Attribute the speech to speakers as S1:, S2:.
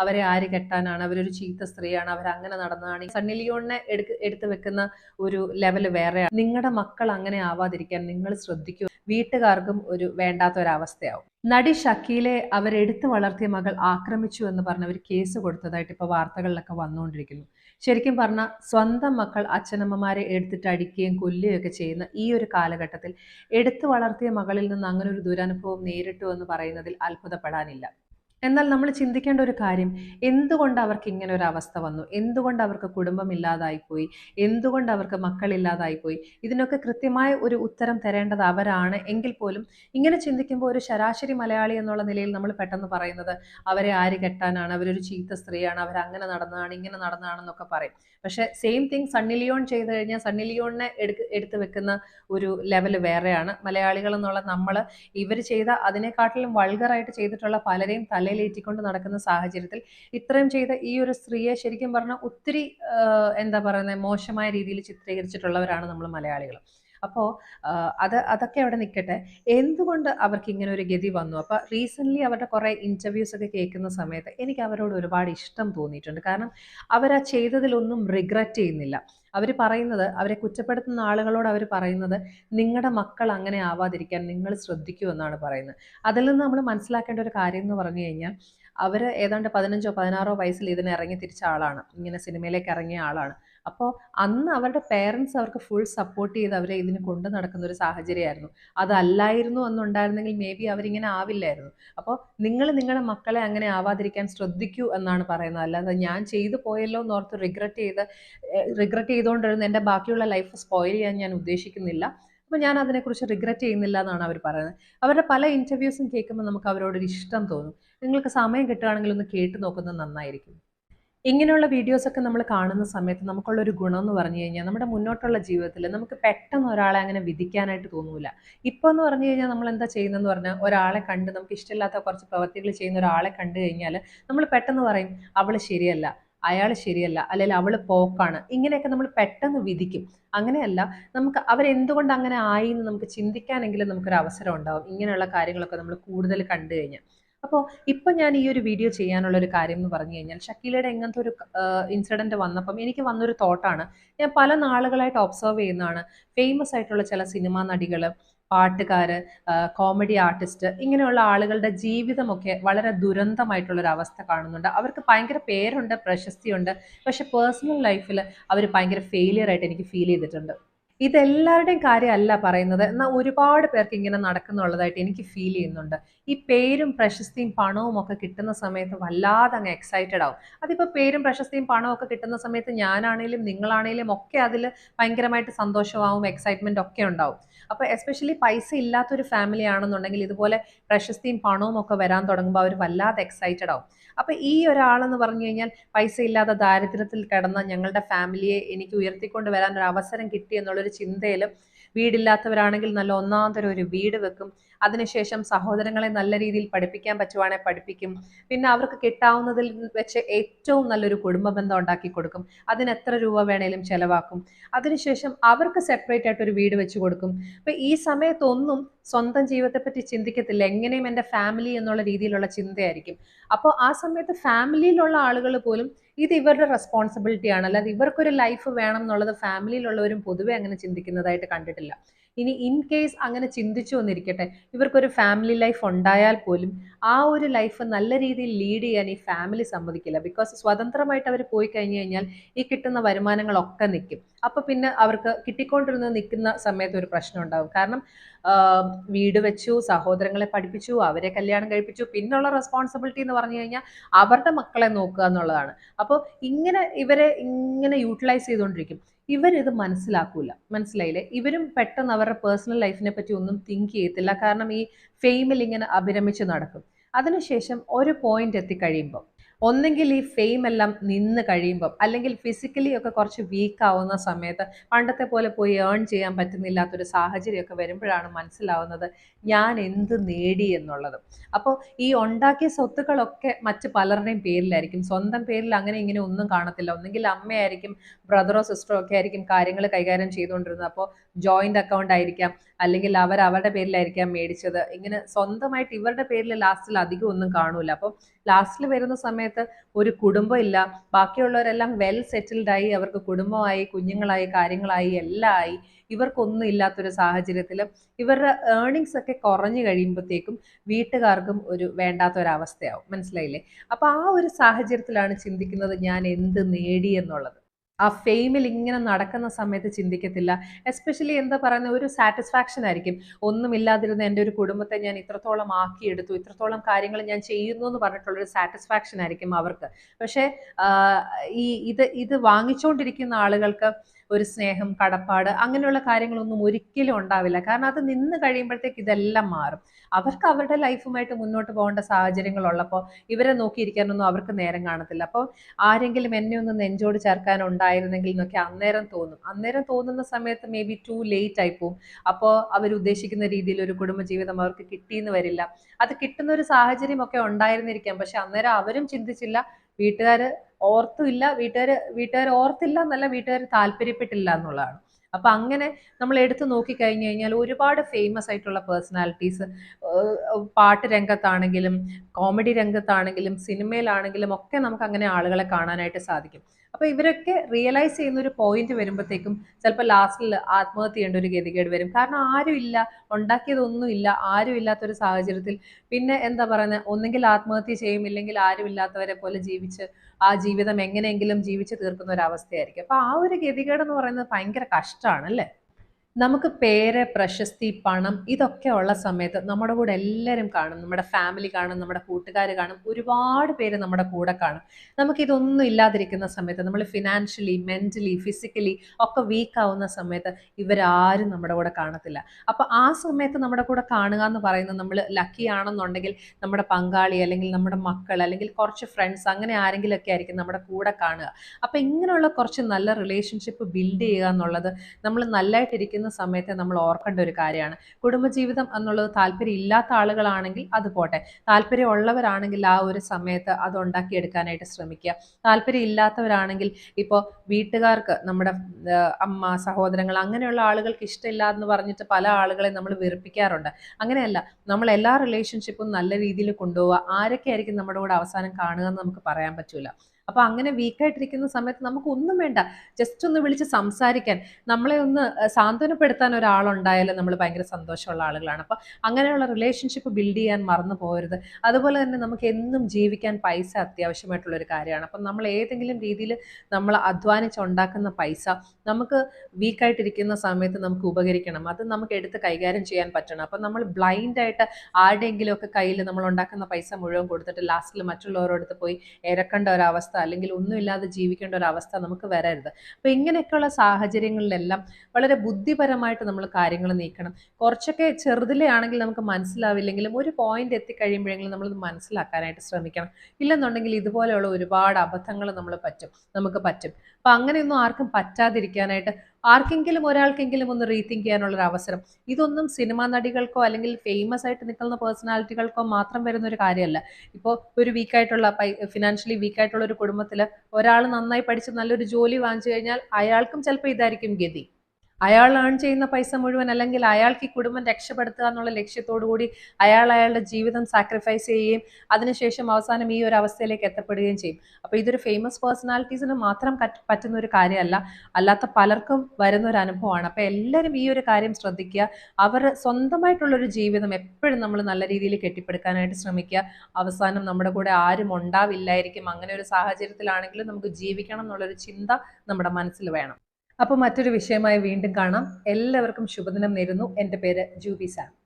S1: അവരെ ആര് കെട്ടാനാണ്? അവരൊരു ചീത്ത സ്ത്രീയാണ്. അവർ അങ്ങനെ നടന്നതാണ്. സണ്ണി ലിയോണിനെ എടുക്ക് എടുത്തു വെക്കുന്ന ഒരു ലെവൽ വേറെയാണ്. നിങ്ങളുടെ മക്കൾ അങ്ങനെ ആവാതിരിക്കാൻ നിങ്ങൾ ശ്രദ്ധിക്കൂ. വീട്ടുകാർക്കും ഒരു വേണ്ടാത്ത ഒരവസ്ഥയാവും നടി ഷക്കീലെ അവരെടുത്തു വളർത്തിയ മകൾ ആക്രമിച്ചു എന്ന് പറഞ്ഞ് അവർ കേസ് കൊടുത്തതായിട്ട് ഇപ്പോൾ വാർത്തകളിലൊക്കെ വന്നുകൊണ്ടിരിക്കുന്നു ശരിക്കും പറഞ്ഞ സ്വന്തം മക്കൾ അച്ഛനമ്മമാരെ എടുത്തിട്ട് അടിക്കുകയും കൊല്ലുകയും ഒക്കെ ചെയ്യുന്ന ഈ ഒരു കാലഘട്ടത്തിൽ എടുത്തു വളർത്തിയ മകളിൽ നിന്ന് അങ്ങനെ ഒരു ദുരനുഭവം നേരിട്ടു എന്ന് പറയുന്നതിൽ അത്ഭുതപ്പെടാനില്ല. എന്നാൽ നമ്മൾ ചിന്തിക്കേണ്ട ഒരു കാര്യം എന്തുകൊണ്ട് അവർക്ക് ഇങ്ങനെ ഒരു അവസ്ഥ വന്നു? എന്തുകൊണ്ട് അവർക്ക് കുടുംബം ഇല്ലാതായിപ്പോയി എന്തുകൊണ്ട് അവർക്ക് മക്കളില്ലാതായിപ്പോയി ഇതിനൊക്കെ കൃത്യമായ ഒരു ഉത്തരം തരേണ്ടത് അവരാണ്. എങ്കിൽ പോലും ഇങ്ങനെ ചിന്തിക്കുമ്പോൾ ഒരു ശരാശരി മലയാളി എന്നുള്ള നിലയിൽ നമ്മൾ പെട്ടെന്ന് പറയുന്നത് അവരെ ആര് കെട്ടാനാണ്? അവരൊരു ചീത്ത സ്ത്രീയാണ്. അവർ അങ്ങനെ നടന്നതാണ് ഇങ്ങനെ നടന്നതാണെന്നൊക്കെ പറയും. പക്ഷേ സെയിം തിങ് സണ്ണി ലിയോൺ ചെയ്ത് കഴിഞ്ഞാൽ സണ്ണി ലിയോണിനെ എടുക്ക് എടുത്തു വെക്കുന്ന ഒരു ലെവൽ വേറെയാണ്. മലയാളികൾ എന്നുള്ള നമ്മൾ ഇവർ ചെയ്ത അതിനെക്കാട്ടിലും വൾഗറായിട്ട് ചെയ്തിട്ടുള്ള പലരെയും തലയിലേറ്റിക്കൊണ്ട് നടക്കുന്ന സാഹചര്യത്തിൽ ഇത്രയും ചെയ്ത ഈ ഒരു സ്ത്രീയെ ശരിക്കും പറഞ്ഞാൽ ഒത്തിരി എന്താ പറയുന്നത് മോശമായ രീതിയിൽ ചിത്രീകരിച്ചിട്ടുള്ളവരാണ് നമ്മൾ മലയാളികൾ. അപ്പോൾ അത് അതൊക്കെ അവിടെ നിൽക്കട്ടെ. എന്തുകൊണ്ട് അവർക്ക് ഇങ്ങനെ ഒരു ഗതി വന്നു? അപ്പോൾ റീസെന്റ്ലി അവരുടെ കുറേ ഇന്റർവ്യൂസ് ഒക്കെ കേൾക്കുന്ന സമയത്ത് എനിക്ക് അവരോട് ഒരുപാട് ഇഷ്ടം തോന്നിയിട്ടുണ്ട്. കാരണം അവർ ആ ചെയ്തതിലൊന്നും റിഗ്രറ്റ് ചെയ്യുന്നില്ല. അവർ പറയുന്നത് അവരെ കുറ്റപ്പെടുത്തുന്ന ആളുകളോട് അവർ പറയുന്നത് നിങ്ങളുടെ മക്കൾ അങ്ങനെ ആവാതിരിക്കാൻ നിങ്ങൾ ശ്രദ്ധിക്കൂ എന്നാണ് പറയുന്നത്. അതിൽ നിന്ന് നമ്മൾ മനസ്സിലാക്കേണ്ട ഒരു കാര്യം എന്ന് പറഞ്ഞു കഴിഞ്ഞാൽ അവർ ഏതാണ്ട് പതിനഞ്ചോ പതിനാറോ വയസ്സിൽ ഇതിനിറങ്ങി തിരിച്ച ആളാണ്. ഇങ്ങനെ സിനിമയിലേക്ക് ഇറങ്ങിയ ആളാണ്. അപ്പോൾ അന്ന് അവരുടെ പേരൻസ് അവർക്ക് ഫുൾ സപ്പോർട്ട് ചെയ്ത് അവരെ ഇതിന് കൊണ്ടു നടക്കുന്ന ഒരു സാഹചര്യമായിരുന്നു. അതല്ലായിരുന്നു എന്നുണ്ടായിരുന്നെങ്കിൽ മേ ബി അവരിങ്ങനെ ആവില്ലായിരുന്നു. അപ്പോൾ നിങ്ങൾ നിങ്ങളുടെ മക്കളെ അങ്ങനെ ആവാതിരിക്കാൻ ശ്രദ്ധിക്കൂ എന്നാണ് പറയുന്നത്. അല്ലാതെ ഞാൻ ചെയ്തു പോയല്ലോ എന്നോർത്ത് റിഗ്രറ്റ് ചെയ്ത് റിഗ്രറ്റ് ചെയ്തുകൊണ്ടിരുന്ന എന്റെ ബാക്കിയുള്ള ലൈഫ് സ്പോയിൽ ചെയ്യാൻ ഞാൻ ഉദ്ദേശിക്കുന്നില്ല. അപ്പോൾ ഞാൻ അതിനെക്കുറിച്ച് റിഗ്രറ്റ് ചെയ്യുന്നില്ല എന്നാണ് അവർ പറയുന്നത്. അവരുടെ പല ഇന്റർവ്യൂസും കേൾക്കുമ്പോൾ നമുക്ക് അവരോടൊരു ഇഷ്ടം തോന്നും. നിങ്ങൾക്ക് സമയം കിട്ടുകയാണെങ്കിൽ ഒന്ന് കേട്ട് നോക്കുന്നത് നന്നായിരിക്കും. ഇങ്ങനെയുള്ള വീഡിയോസൊക്കെ നമ്മൾ കാണുന്ന സമയത്ത് നമുക്കുള്ളൊരു ഗുണം എന്ന് പറഞ്ഞു കഴിഞ്ഞാൽ നമ്മുടെ മുന്നോട്ടുള്ള ജീവിതത്തിൽ നമുക്ക് പെട്ടെന്ന് ഒരാളെ അങ്ങനെ വിധിക്കാനായിട്ട് തോന്നൂല. ഇപ്പോൾ എന്ന് പറഞ്ഞു കഴിഞ്ഞാൽ നമ്മൾ എന്താ ചെയ്യുന്നതെന്ന് പറഞ്ഞാൽ ഒരാളെ കണ്ട് നമുക്ക് ഇഷ്ടമില്ലാത്ത കുറച്ച് പ്രവർത്തികൾ ചെയ്യുന്ന ഒരാളെ കണ്ടു കഴിഞ്ഞാൽ നമ്മൾ പെട്ടെന്ന് പറയും അവൾ ശരിയല്ല അയാൾ ശരിയല്ല അല്ലെങ്കിൽ അവൾ പോക്കാണ്. ഇങ്ങനെയൊക്കെ നമ്മൾ പെട്ടെന്ന് വിധിക്കും. അങ്ങനെയല്ല നമുക്ക് അവരെന്തുകൊണ്ട് അങ്ങനെ ആയി എന്ന് നമുക്ക് ചിന്തിക്കാനെങ്കിലും നമുക്കൊരു അവസരം ഉണ്ടാവും. ഇങ്ങനെയുള്ള കാര്യങ്ങളൊക്കെ നമ്മൾ കൂടുതൽ കണ്ടു കഴിഞ്ഞാൽ. അപ്പോൾ ഇപ്പം ഞാൻ ഈ ഒരു വീഡിയോ ചെയ്യാനുള്ള ഒരു കാര്യം എന്ന് പറഞ്ഞു കഴിഞ്ഞാൽ ഷക്കീലയുടെ എങ്ങനത്തെ ഒരു ഇൻസിഡന്റ് വന്നപ്പം എനിക്ക് വന്നൊരു തോട്ടാണ് ഞാൻ പല നാളുകളായിട്ട് ഒബ്സർവ് ചെയ്യുന്നതാണ്. ഫേമസ് ആയിട്ടുള്ള ചില സിനിമാ നടികൾ പാട്ടുകാർ കോമഡി ആർട്ടിസ്റ്റ് ഇങ്ങനെയുള്ള ആളുകളുടെ ജീവിതമൊക്കെ വളരെ ദുരന്തമായിട്ടുള്ളൊരു അവസ്ഥ കാണുന്നുണ്ട്. അവർക്ക് ഭയങ്കര പേരുണ്ട് പ്രശസ്തിയുണ്ട്. പക്ഷെ പേഴ്സണൽ ലൈഫിൽ അവർ ഭയങ്കര ഫെയിലിയർ ആയിട്ട് എനിക്ക് ഫീൽ ചെയ്തിട്ടുണ്ട്. ഇതെല്ലാവരുടെയും കാര്യമല്ല പറയുന്നത്. എന്നാൽ ഒരുപാട് പേർക്ക് ഇങ്ങനെ നടക്കുന്നുള്ളതായിട്ട് എനിക്ക് ഫീൽ ചെയ്യുന്നുണ്ട്. ഈ പേരും പ്രശസ്തിയും പണവും ഒക്കെ കിട്ടുന്ന സമയത്ത് വല്ലാതെ അങ്ങ് എക്സൈറ്റഡ് ആവും. അതിപ്പോൾ പേരും പ്രശസ്തിയും പണവും ഒക്കെ കിട്ടുന്ന സമയത്ത് ഞാനാണേലും നിങ്ങളാണേലും ഒക്കെ അതിൽ ഭയങ്കരമായിട്ട് സന്തോഷമാവും എക്സൈറ്റ്മെന്റ് ഒക്കെ ഉണ്ടാവും. അപ്പോൾ എസ്പെഷ്യലി പൈസ ഇല്ലാത്തൊരു ഫാമിലി ആണെന്നുണ്ടെങ്കിൽ ഇതുപോലെ പ്രശസ്തിയും പണവും ഒക്കെ വരാൻ തുടങ്ങുമ്പോൾ അവർ വല്ലാതെ എക്സൈറ്റഡ് ആവും. അപ്പോൾ ഈ ഒരാളെന്ന് പറഞ്ഞു കഴിഞ്ഞാൽ പൈസ ഇല്ലാതെ ദാരിദ്ര്യത്തിൽ കിടന്ന ഞങ്ങളുടെ ഫാമിലിയെ എനിക്ക് ഉയർത്തിക്കൊണ്ട് വരാൻ ഒരു അവസരം കിട്ടി എന്നുള്ളൊരു ചിന്തയിൽ വീടില്ലാത്തവരാണെങ്കിൽ നല്ല ഒന്നാന്തരം ഒരു വീട് വെക്കും. അതിനുശേഷം സഹോദരങ്ങളെ നല്ല രീതിയിൽ പഠിപ്പിക്കാൻ പറ്റുവാണെങ്കിൽ പഠിപ്പിക്കും. പിന്നെ അവർക്ക് കിട്ടാവുന്നതിൽ വെച്ച് ഏറ്റവും നല്ലൊരു കുടുംബ ബന്ധം ഉണ്ടാക്കി കൊടുക്കും. അതിന് എത്ര രൂപ വേണേലും ചെലവാക്കും. അതിനുശേഷം അവർക്ക് സെപ്പറേറ്റ് ആയിട്ട് ഒരു വീട് വെച്ച് കൊടുക്കും. അപ്പം ഈ സമയത്തൊന്നും സ്വന്തം ജീവിതത്തെപ്പറ്റി ചിന്തിക്കത്തില്ല. എങ്ങനെയും എന്റെ ഫാമിലി എന്നുള്ള രീതിയിലുള്ള ചിന്തയായിരിക്കും. അപ്പോൾ ആ സമയത്ത് ഫാമിലിയിലുള്ള ആളുകൾ പോലും ഇത് ഇവരുടെ റെസ്പോൺസിബിലിറ്റിയാണ് അല്ലാതെ ഇവർക്കൊരു ലൈഫ് വേണം എന്നുള്ളത് ഫാമിലിയിലുള്ളവരും പൊതുവെ അങ്ങനെ ചിന്തിക്കുന്നതായിട്ട് കണ്ടിട്ടില്ല. ഇനി ഇൻ കേസ് അങ്ങനെ ചിന്തിച്ചു വന്നിരിക്കട്ടെ. ഇവർക്കൊരു ഫാമിലി ലൈഫ് ഉണ്ടായാൽ പോലും ആ ഒരു ലൈഫ് നല്ല രീതിയിൽ ലീഡ് ചെയ്യാൻ ഈ ഫാമിലി സമ്മതിക്കില്ല. ബിക്കോസ് സ്വതന്ത്രമായിട്ട് അവർ പോയി കഴിഞ്ഞു കഴിഞ്ഞാൽ ഈ കിട്ടുന്ന വരുമാനങ്ങളൊക്കെ നിൽക്കും അപ്പോൾ പിന്നെ അവർക്ക് കിട്ടിക്കൊണ്ടിരുന്ന നിൽക്കുന്ന സമയത്ത് ഒരു പ്രശ്നം ഉണ്ടാകും കാരണം വീട് വെച്ചു സഹോദരങ്ങളെ പഠിപ്പിച്ചു അവരെ കല്യാണം കഴിപ്പിച്ചു പിന്നുള്ള റെസ്പോൺസിബിലിറ്റി എന്ന് പറഞ്ഞു കഴിഞ്ഞാൽ അവരുടെ മക്കളെ നോക്കുക എന്നുള്ളതാണ്. അപ്പോൾ ഇങ്ങനെ ഇവരെ ഇങ്ങനെ യൂട്ടിലൈസ് ചെയ്തുകൊണ്ടിരിക്കും. ഇവരിത് മനസ്സിലാക്കൂല. മനസ്സിലായില്ലേ? ഇവരും പെട്ടെന്ന് അവരുടെ പേഴ്സണൽ ലൈഫിനെ പറ്റി ഒന്നും തിങ്ക് ചെയ്യത്തില്ല. കാരണം ഈ ഫെയിമിൽ ഇങ്ങനെ അഭിരമിച്ച് നടക്കും. അതിനുശേഷം ഒരു പോയിന്റ് എത്തിക്കഴിയുമ്പോൾ ഒന്നെങ്കിൽ ഈ ഫെയിം എല്ലാം നിന്ന് കഴിയുമ്പം അല്ലെങ്കിൽ ഫിസിക്കലി ഒക്കെ കുറച്ച് വീക്ക് ആവുന്ന സമയത്ത് പണ്ടത്തെ പോലെ പോയി ഏൺ ചെയ്യാൻ പറ്റുന്നില്ലാത്തൊരു സാഹചര്യമൊക്കെ വരുമ്പോഴാണ് മനസ്സിലാവുന്നത് ഞാൻ എന്ത് നേടി എന്നുള്ളത്. അപ്പോൾ ഈ ഉണ്ടാക്കിയ സ്വത്തുക്കളൊക്കെ മറ്റ് പലരുടെയും പേരിലായിരിക്കും. സ്വന്തം പേരിൽ അങ്ങനെ ഇങ്ങനെ ഒന്നും കാണത്തില്ല. ഒന്നെങ്കിൽ അമ്മയായിരിക്കും ബ്രദറോ സിസ്റ്ററോ ഒക്കെ ആയിരിക്കും കാര്യങ്ങൾ കൈകാര്യം ചെയ്തുകൊണ്ടിരുന്നത്. അപ്പോൾ ജോയിന്റ് അക്കൗണ്ട് ആയിരിക്കാം. അല്ലെങ്കിൽ അവർ അവരുടെ പേരിലായിരിക്കാം മേടിച്ചത്. ഇങ്ങനെ സ്വന്തമായിട്ട് ഇവരുടെ പേരിൽ ലാസ്റ്റിൽ അധികം ഒന്നും കാണൂല. അപ്പം ലാസ്റ്റിൽ വരുന്ന സമയത്ത് ഒരു കുടുംബം ഇല്ല. ബാക്കിയുള്ളവരെല്ലാം വെൽ സെറ്റിൽഡ് ആയി അവർക്ക് കുടുംബമായി കുഞ്ഞുങ്ങളായി കാര്യങ്ങളായി എല്ലാം ആയി. ഇവർക്കൊന്നും ഇല്ലാത്തൊരു സാഹചര്യത്തിൽ ഇവരുടെ ഏർണിങ്സ് ഒക്കെ കുറഞ്ഞു കഴിയുമ്പോഴത്തേക്കും വീട്ടുകാർക്കും ഒരു വേണ്ടാത്തൊരവസ്ഥയാവും. മനസ്സിലായില്ലേ? അപ്പോൾ ആ ഒരു സാഹചര്യത്തിലാണ് ചിന്തിക്കുന്നത് ഞാൻ എന്ത് നേടി എന്നുള്ളത്. ആ ഫെയിമിൽ ഇങ്ങനെ നടക്കുന്ന സമയത്ത് ചിന്തിക്കത്തില്ല. എസ്പെഷ്യലി എന്താ പറയുന്ന ഒരു സാറ്റിസ്ഫാക്ഷൻ ആയിരിക്കും. ഒന്നുമില്ലാതിരുന്ന എന്റെ ഒരു കുടുംബത്തെ ഞാൻ ഇത്രത്തോളം ആക്കിയെടുത്തു ഇത്രത്തോളം കാര്യങ്ങൾ ഞാൻ ചെയ്യുന്നു എന്ന് പറഞ്ഞിട്ടുള്ള ഒരു സാറ്റിസ്ഫാക്ഷൻ ആയിരിക്കും അവർക്ക്. പക്ഷേ ഈ ഇത് ഇത് വാങ്ങിച്ചുകൊണ്ടിരിക്കുന്ന ആളുകൾക്ക് ഒരു സ്നേഹം കടപ്പാട് അങ്ങനെയുള്ള കാര്യങ്ങളൊന്നും ഒരിക്കലും ഉണ്ടാവില്ല. കാരണം അത് നിന്ന് കഴിയുമ്പോഴത്തേക്ക് ഇതെല്ലാം മാറും. അവർക്ക് അവരുടെ ലൈഫുമായിട്ട് മുന്നോട്ട് പോകേണ്ട സാഹചര്യങ്ങളുള്ളപ്പോൾ ഇവരെ നോക്കിയിരിക്കാനൊന്നും അവർക്ക് നേരം കാണത്തില്ല. അപ്പോൾ ആരെങ്കിലും എന്നെ ഒന്ന് നെഞ്ചോട് ചേർക്കാൻ ഉണ്ടായിരുന്നെങ്കിൽ എന്നൊക്കെ അന്നേരം തോന്നും. അന്നേരം തോന്നുന്ന സമയത്ത് മേ ബി ടു ലേറ്റ് ആയി പോകും അപ്പോൾ അവരുദ്ദേശിക്കുന്ന രീതിയിൽ ഒരു കുടുംബജീവിതം അവർക്ക് കിട്ടിയെന്ന് വരില്ല. അത് കിട്ടുന്ന ഒരു സാഹചര്യമൊക്കെ ഉണ്ടായിരുന്നിരിക്കാം. പക്ഷെ അന്നേരം അവരും ചിന്തിച്ചില്ല. വീട്ടുകാർ ഓർത്തുമില്ല. വീട്ടുകാർ വീട്ടുകാർ ഓർത്തില്ല എന്നല്ല വീട്ടുകാർ താല്പര്യപ്പെട്ടില്ല എന്നുള്ളതാണ്. അപ്പൊ അങ്ങനെ നമ്മൾ എടുത്തു നോക്കി കഴിഞ്ഞു കഴിഞ്ഞാൽ ഒരുപാട് ഫേമസ് ആയിട്ടുള്ള പേഴ്സണാലിറ്റീസ് പാട്ട് രംഗത്താണെങ്കിലും കോമഡി രംഗത്താണെങ്കിലും സിനിമയിലാണെങ്കിലും ഒക്കെ നമുക്ക് അങ്ങനെ ആളുകളെ കാണാനായിട്ട് സാധിക്കും. അപ്പോൾ ഇവരൊക്കെ റിയലൈസ് ചെയ്യുന്ന ഒരു പോയിന്റ് വരുമ്പോഴത്തേക്കും ചിലപ്പോൾ ലാസ്റ്റിൽ ആത്മഹത്യ ചെയ്യേണ്ട ഒരു ഗതികേട് വരും. കാരണം ആരും ഇല്ല ഉണ്ടാക്കിയതൊന്നുമില്ല ആരും ഇല്ലാത്തൊരു സാഹചര്യത്തിൽ. പിന്നെ എന്താ പറയുന്നത് ഒന്നെങ്കിൽ ആത്മഹത്യ ചെയ്യും ഇല്ലെങ്കിൽ ആരും ഇല്ലാത്തവരെ പോലെ ജീവിച്ച് ആ ജീവിതം എങ്ങനെയെങ്കിലും ജീവിച്ചു തീർക്കുന്ന ഒരു അവസ്ഥയായിരിക്കും. അപ്പോൾ ആ ഒരു ഗതികേട് എന്ന് പറയുന്നത് ഭയങ്കര കഷ്ടമാണ് അല്ലേ? നമുക്ക് പേര് പ്രശസ്തി പണം ഇതൊക്കെ ഉള്ള സമയത്ത് നമ്മുടെ കൂടെ എല്ലാവരും കാണും. നമ്മുടെ ഫാമിലി കാണും നമ്മുടെ കൂട്ടുകാർ കാണും. ഒരുപാട് പേര് നമ്മുടെ കൂടെ കാണും. നമുക്കിതൊന്നും ഇല്ലാതിരിക്കുന്ന സമയത്ത് നമ്മൾ ഫിനാൻഷ്യലി മെന്റലി ഫിസിക്കലി ഒക്കെ വീക്ക് ആവുന്ന സമയത്ത് ഇവരാരും നമ്മുടെ കൂടെ കാണത്തില്ല. അപ്പോൾ ആ സമയത്ത് നമ്മുടെ കൂടെ കാണുക എന്ന് പറയുന്നത് നമ്മൾ ലക്കി ആണെന്നുണ്ടെങ്കിൽ നമ്മുടെ പങ്കാളി അല്ലെങ്കിൽ നമ്മുടെ മക്കൾ അല്ലെങ്കിൽ കുറച്ച് ഫ്രണ്ട്സ് അങ്ങനെ ആരെങ്കിലുമൊക്കെ ആയിരിക്കും നമ്മുടെ കൂടെ കാണുക. അപ്പോൾ ഇങ്ങനെയുള്ള കുറച്ച് നല്ല റിലേഷൻഷിപ്പ് ബിൽഡ് ചെയ്യുക എന്നുള്ളത് നമ്മൾ നല്ലതായിട്ടിരിക്കുന്ന സമയത്ത് നമ്മൾ ഓർക്കേണ്ട ഒരു കാര്യമാണ്. കുടുംബജീവിതം എന്നുള്ളത് താല്പര്യം ഇല്ലാത്ത ആളുകളാണെങ്കിൽ അത് പോട്ടെ. താല്പര്യം ഉള്ളവരാണെങ്കിൽ ആ ഒരു സമയത്ത് അത് ഉണ്ടാക്കിയെടുക്കാനായിട്ട് ശ്രമിക്കുക. താല്പര്യം ഇല്ലാത്തവരാണെങ്കിൽ ഇപ്പോൾ വീട്ടുകാർക്ക് നമ്മുടെ അമ്മ സഹോദരങ്ങൾ അങ്ങനെയുള്ള ആളുകൾക്ക് ഇഷ്ടമില്ല എന്ന് പറഞ്ഞിട്ട് പല ആളുകളെ നമ്മൾ വെറുപ്പിക്കാറുണ്ട്. അങ്ങനെയല്ല നമ്മൾ എല്ലാ റിലേഷൻഷിപ്പും നല്ല രീതിയിൽ കൊണ്ടുപോവുക. ആരൊക്കെ ആയിരിക്കും നമ്മുടെ കൂടെ അവസാനം കാണുക എന്ന് നമുക്ക് പറയാൻ പറ്റൂല. അപ്പോൾ അങ്ങനെ വീക്കായിട്ടിരിക്കുന്ന സമയത്ത് നമുക്ക് ഒന്നും വേണ്ട. ജസ്റ്റ് ഒന്ന് വിളിച്ച് സംസാരിക്കാൻ. നമ്മളെ ഒന്ന് സാന്ത്വനപ്പെടുത്താൻ ഒരാളുണ്ടായാലും നമ്മൾ ഭയങ്കര സന്തോഷമുള്ള ആളുകളാണ്. അപ്പോൾ അങ്ങനെയുള്ള റിലേഷൻഷിപ്പ് ബിൽഡ് ചെയ്യാൻ മറന്നു പോകരുത്. അതുപോലെ തന്നെ നമുക്ക് എന്നും ജീവിക്കാൻ പൈസ അത്യാവശ്യമായിട്ടുള്ള ഒരു കാര്യമാണ്. അപ്പം നമ്മൾ ഏതെങ്കിലും രീതിയിൽ നമ്മൾ അധ്വാനിച്ചുണ്ടാക്കുന്ന പൈസ നമുക്ക് വീക്കായിട്ടിരിക്കുന്ന സമയത്ത് നമുക്ക് ഉപകരിക്കണം. അത് നമുക്ക് എടുത്ത് കൈകാര്യം ചെയ്യാൻ പറ്റണം. അപ്പം നമ്മൾ ബ്ലൈൻഡായിട്ട് ആരുടെയെങ്കിലുമൊക്കെ കയ്യിൽ നമ്മൾ ഉണ്ടാക്കുന്ന പൈസ മുഴുവൻ കൊടുത്തിട്ട് ലാസ്റ്റിൽ മറ്റുള്ളവരോടത്ത് പോയി ഇരക്കേണ്ട ഒരവസ്ഥ അല്ലെങ്കിൽ ഒന്നുമില്ലാതെ ജീവിക്കേണ്ട ഒരു അവസ്ഥ നമുക്ക് വരരുത്. അപ്പോൾ ഇങ്ങനെയൊക്കെയുള്ള സാഹചര്യങ്ങളിലെല്ലാം വളരെ ബുദ്ധിപരമായിട്ട് നമ്മൾ കാര്യങ്ങൾ നീക്കണം. കുറച്ചൊക്കെ ചെറുതിലെ ആണെങ്കിൽ നമുക്ക് മനസ്സിലാവില്ലെങ്കിലും ഒരു പോയിന്റ് എത്തിക്കഴിയുമ്പോഴെങ്കിലും നമ്മൾ മനസ്സിലാക്കാനായിട്ട് ശ്രമിക്കണം. ഇല്ലെന്നുണ്ടെങ്കിൽ ഇതുപോലെയുള്ള ഒരുപാട് അബദ്ധങ്ങൾ നമ്മൾ പറ്റും നമുക്ക് പറ്റും. അപ്പം അങ്ങനെയൊന്നും ആർക്കും പറ്റാതിരിക്കാനായിട്ട് ആർക്കെങ്കിലും ഒരാൾക്കെങ്കിലും ഒന്ന് റീതിങ്ക് ചെയ്യാനുള്ളൊരു അവസരം. ഇതൊന്നും സിനിമാ നടികൾക്കോ അല്ലെങ്കിൽ ഫേമസ് ആയിട്ട് നിൽക്കുന്ന പേഴ്സണാലിറ്റികൾക്കോ മാത്രം വരുന്ന ഒരു കാര്യമല്ല ഇപ്പോൾ ഒരു വീക്കായിട്ടുള്ള ഫിനാൻഷ്യലി വീക്കായിട്ടുള്ള ഒരു കുടുംബത്തിൽ ഒരാൾ നന്നായി പഠിച്ച് നല്ലൊരു ജോലി വാങ്ങിച്ചു കഴിഞ്ഞാൽ അയാൾക്കും ചിലപ്പോൾ ഇതായിരിക്കും ഗതി. അയാൾ ഏൺ ചെയ്യുന്ന പൈസ മുഴുവൻ അല്ലെങ്കിൽ അയാൾക്ക് ഈ കുടുംബം രക്ഷപ്പെടുത്തുക എന്നുള്ള ലക്ഷ്യത്തോടു കൂടി അയാൾ അയാളുടെ ജീവിതം സാക്രിഫൈസ് ചെയ്യുകയും അതിനുശേഷം അവസാനം ഈ ഒരു അവസ്ഥയിലേക്ക് എത്തപ്പെടുകയും ചെയ്യും. അപ്പോൾ ഇതൊരു ഫേമസ് പേഴ്സണാലിറ്റീസിന് മാത്രം പറ്റുന്ന ഒരു കാര്യമല്ല. അല്ലാത്ത പലർക്കും വരുന്ന ഒരു അനുഭവമാണ്. അപ്പോൾ എല്ലാവരും ഈ ഒരു കാര്യം ശ്രദ്ധിക്കുക. അവർ സ്വന്തമായിട്ടുള്ള ഒരു ജീവിതം എപ്പോഴും നമ്മൾ നല്ല രീതിയിൽ കെട്ടിപ്പടുക്കാനായിട്ട് ശ്രമിക്കുക. അവസാനം നമ്മുടെ കൂടെ ആരും ഉണ്ടാവില്ലായിരിക്കും. അങ്ങനെ ഒരു സാഹചര്യത്തിലാണെങ്കിലും നമുക്ക് ജീവിക്കണം എന്നുള്ളൊരു ചിന്ത നമ്മുടെ മനസ്സിൽ വേണം. അപ്പോൾ മറ്റൊരു വിഷയമായി വീണ്ടും കാണാം. എല്ലാവർക്കും ശുഭദിനം നേരുന്നു. എന്റെ പേര് ജൂബി സാം.